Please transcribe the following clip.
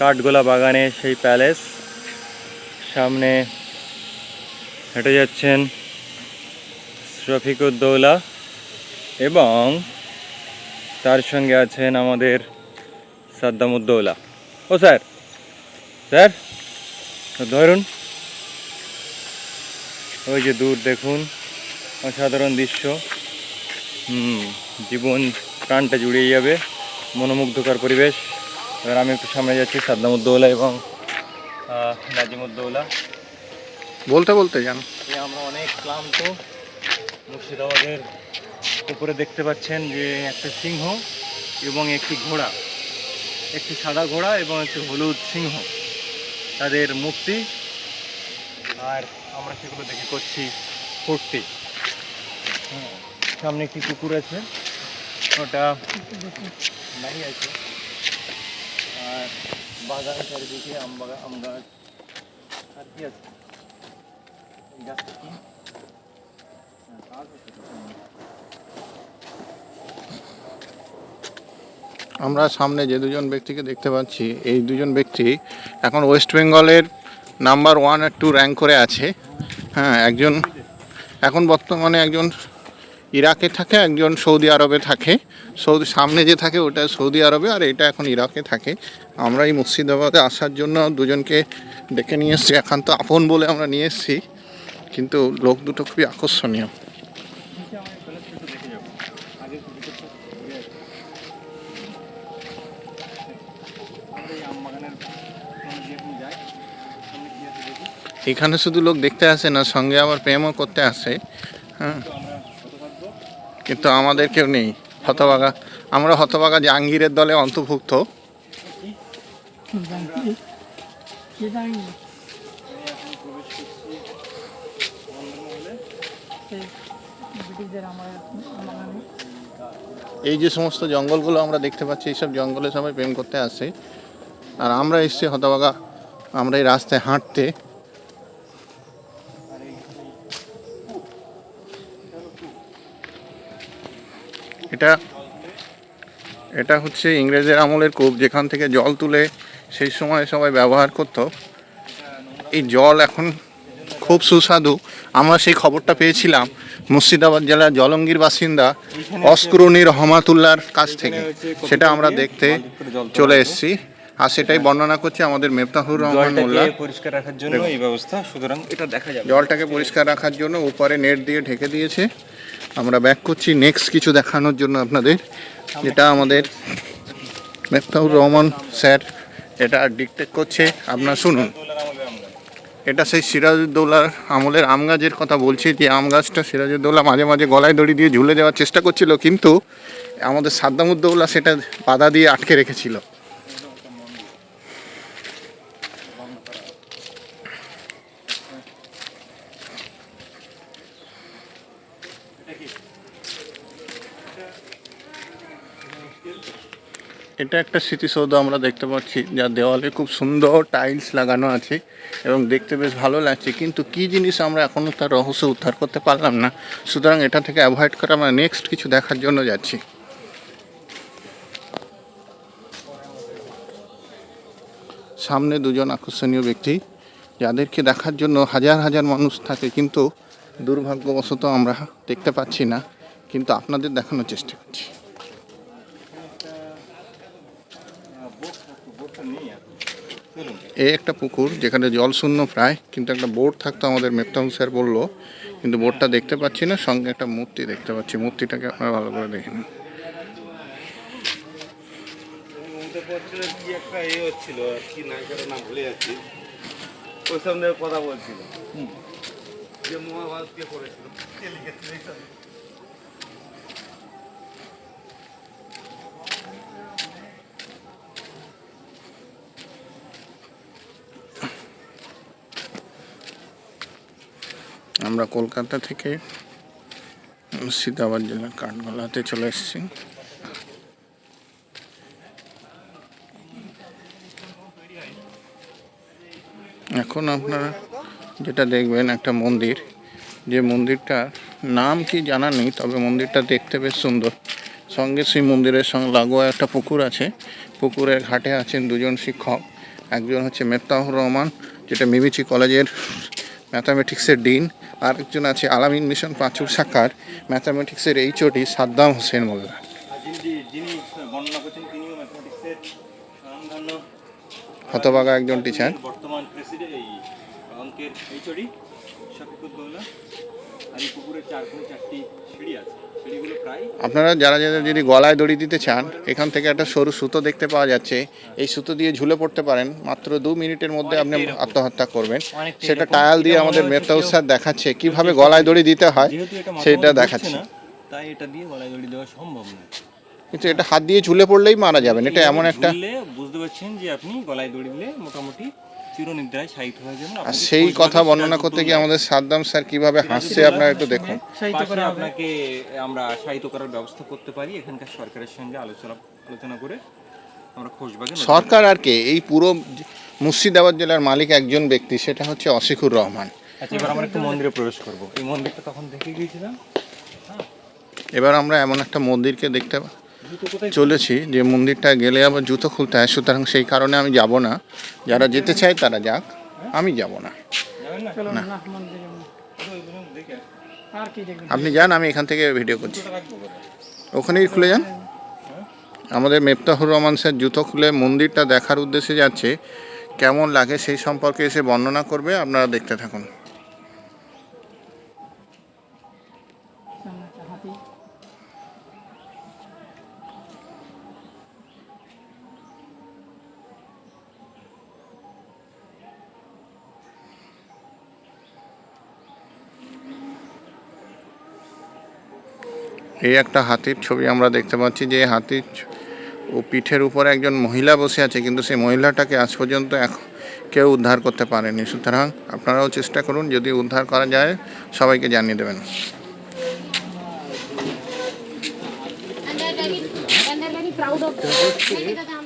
কাঠগোলা বাগানে সেই প্যালেস। সামনে হেঁটে যাচ্ছেন শফিকুদ্দৌলা এবং তার সঙ্গে আছেন আমাদের সাদ্দামুদ্দৌলা ও স্যার স্যার, ধরুন। ওই যে দূর দেখুন, অসাধারণ দৃশ্য। জীবন প্রাণটা জুড়িয়ে যাবে, মনোমুগ্ধকর পরিবেশ। এবার আমি একটু সামনে যাচ্ছি সাদ্দামুদ্দৌলা এবং নাজিমুদ্দৌলা। বলতে বলতে যান। এই আমরা অনেক ক্লান্ত। মুর্শিদাবাদের উপরে দেখতে পাচ্ছেন যে একটা সিংহ এবং একটি ঘোড়া। একটি সাদা ঘোড়া এবং একটি হলুদ সিংহ। তাদের মূর্তি। আর আমরা সেগুলো দেখে করছি ফুর্তি সামনে একটি কুকুর আছে। ওটা দাঁড়িয়ে আছে। বাগান চারিদিকে আম বাগান আম গাছ। আর কি আছে? হ্যাঁ। আমরা সামনে যে দুজন ব্যক্তিকে দেখতে পাচ্ছি, এই দুজন ব্যক্তি এখন ওয়েস্ট বেঙ্গলের নাম্বার ওয়ান আর টু র্যাঙ্ক করে আছে। হ্যাঁ একজন এখন বর্তমানে একজন ইরাকে থাকে, একজন সৌদি আরবে থাকে। সৌদি, সামনে যে থাকে ওটা সৌদি আরবে, আর এটা এখন ইরাকে থাকে। আমরা এই মুর্শিদাবাদে আসার জন্য দুজনকে ডেকে নিয়ে এসেছি, একান্ত আপন বলে আমরা নিয়ে এসেছি। কিন্তু লোক দুটো খুবই আকর্ষণীয়। এখানে শুধু লোক দেখতে আসে না, সঙ্গে আবার প্রেমও করতে আসে। হ্যাঁ। কিন্তু আমাদের কেউ নেই হতবাগা আমরা হতবাগা জাহাঙ্গীরের দলে অন্তর্ভুক্ত। এই যে সমস্ত জঙ্গলগুলো আমরা দেখতে পাচ্ছি, এইসব জঙ্গলে সবাই প্রেম করতে আসে। আর আমরা এসছি হতবাগা আমরা এই রাস্তায় হাঁটতে এটা এটা হচ্ছে ইংরেজের আমলের কূপ যেখান থেকে জল তুলে সেই সময় সবাই ব্যবহার করতো। এই জল এখন খুব সুস্বাদু। আমরা সেই খবরটা পেয়েছিলাম মুর্শিদাবাদ জেলার জলঙ্গির বাসিন্দা অস্করণী রহমাতুল্লার কাছ থেকে। সেটা আমরা দেখতে চলে এসেছি। আর সেটাই বর্ণনা করছে আমাদের মেফতাহুর রহমান মোল্লা। পরিষ্কার রাখার জন্য এই ব্যবস্থা সুতরাং এটা দেখা যাবে। জলটাকে পরিষ্কার রাখার জন্য উপরে নেট দিয়ে ঢেকে দিয়েছে। আমরা ব্যাক করছি। নেক্সট কিছু দেখানোর জন্য আপনাদের। যেটা আমাদের মেফতাহুর রহমান স্যার এটা ডিকটেট করছে। আপনার শুনুন। এটা সেই সিরাজউদ্দৌলার আমলের আম গাছের কথা বলছি। যে আম গাছটা সিরাজউদ্দৌলা মাঝে মাঝে গলায় দড়ি দিয়ে ঝুলে যাওয়ার চেষ্টা করছিল। কিন্তু আমাদের সাদ্দামুদ্দৌলা সেটা বাধা দিয়ে আটকে রেখেছিল। এটা একটা স্মৃতিসৌধ আমরা দেখতে পাচ্ছি যার দেওয়ালে খুব সুন্দর টাইলস লাগানো আছে এবং দেখতে বেশ ভালো লাগছে। কিন্তু কি জিনিস আমরা এখনও তার রহস্য উদ্ধার করতে পারলাম না? সুতরাং এটা থেকে অ্যাভয়েড করে আমরা নেক্সট কিছু দেখার জন্য যাচ্ছি। সামনে দুজন আকর্ষণীয় ব্যক্তি, যাদেরকে দেখার জন্য হাজার হাজার মানুষ থাকে, কিন্তু দুর্ভাগ্যবশত আমরা দেখতে পাচ্ছি না, কিন্তু আপনাদের দেখানোর চেষ্টা করছি বোটটা নেই এখন এই একটা পুকুর যেখানে জল শূন্য প্রায় কিন্তু একটা বোট থাকতো আমাদের মেপতাম স্যার বলল কিন্তু বোটটা দেখতে পাচ্ছি না সঙ্গে একটা মূর্তি দেখতে পাচ্ছি। মূর্তিটাকে আপনারা ভালো করে দেখে নিন। মমতা পত্রের কি একটা এ হচ্ছিল কি নায়িকার নাম ভুলে যাচ্ছি ওই সামনে কথা বলছিল যে মহাভারত কে করেছিল কে লিখেছিল এইসব? আমরা কলকাতা থেকে মুর্শিদাবাদ জেলার কাঠগোলাতে চলে এসেছি। এখন আপনারা যেটা দেখবেন একটা মন্দির, যে মন্দিরটার নাম কি জানা নেই, তবে মন্দিরটা দেখতে বেশ সুন্দর। সঙ্গে সেই মন্দিরের সঙ্গে লাগোয়া একটা পুকুর আছে। পুকুরের ঘাটে আছেন দুজন শিক্ষক। একজন হচ্ছে মেফতাহুর রহমান, যেটা মিবিচি কলেজের ম্যাথামেটিক্সের ডিন আর একজন আছে আলামিন মিশন পাঁচুর শাখার ম্যাথামেটিক্সের এইচওডি সাদ্দাম হোসেন মোল্লা। হতবাগা একজন টিচার বর্তমান প্রেসিডেন্ট আর এই পুকুরের চার কোণে চারটি সিঁড়ি আছে। সিঁড়িগুলো প্রায় আপনারা যারা যারা যদি গলায় দড়ি দিতে চান এখান থেকে একটা সরু সুতো দেখতে পাওয়া যাচ্ছে। এই সুতো দিয়ে ঝুলে পড়তে পারেন। মাত্র দু মিনিটের মধ্যে আপনি আত্মহত্যা করবেন। সেটা। টায়াল দিয়ে আমাদের কেউ- স্যার দেখাচ্ছে কীভাবে গলায় দড়ি দিতে হয় সেটা দেখাচ্ছে। তাই এটা দিয়ে গলায় দড়ি দেওয়া সম্ভব কিন্তু এটা হাত দিয়ে ঝুলে পড়লেই মারা যাবেন। এটা এমন একটা বুঝতে পারছেন যে আপনি গলায় দড়ি দিলে মোটামুটি চিরনিদ্রায় শায়িত হয়ে যাবেন আর সেই কথা বর্ণনা করতে গিয়ে আমাদের সাদ্দাম স্যার কীভাবে হাসছে আপনারা একটু দেখুন। আপনাকে আমরা শায়িত করার ব্যবস্থা করতে পারি এখানকার সরকারের সঙ্গে আলোচনা আলোচনা করে আমরা খোঁজবাগে সরকার আর কে? এই পুরো মুর্শিদাবাদ জেলার মালিক একজন ব্যক্তি সেটা হচ্ছে অসিকুর রহমান। আচ্ছা এবার আমরা একটু মন্দিরে প্রবেশ করব। এই মন্দিরটা তখন দেখে গিয়েছিলাম। এবার আমরা এমন একটা মন্দিরকে দেখতে চলেছি যে মন্দিরটা গেলে আবার জুতো খুলতে হয় সুতরাং সেই কারণে আমি যাব না। যারা যেতে চায় তারা যাক আমি যাব না। আপনি যান আমি এখান থেকে ভিডিও করছি? ওখানেই খুলে যান। আমাদের মেফতাহুর রহমান স্যার জুতো খুলে মন্দিরটা দেখার উদ্দেশ্যে যাচ্ছে। কেমন লাগে সেই সম্পর্কে এসে বর্ণনা করবে আপনারা দেখতে থাকুন। এই একটা হাতির ছবি আমরা দেখতে পাচ্ছি যে হাতির ও পিঠের উপরে একজন মহিলা বসে আছে কিন্তু সেই মহিলাটাকে আজ পর্যন্ত এখন কেউ উদ্ধার করতে পারেনি। সুতরাং আপনারাও চেষ্টা করুন যদি উদ্ধার করা যায় সবাইকে জানিয়ে দেবেন। Proud of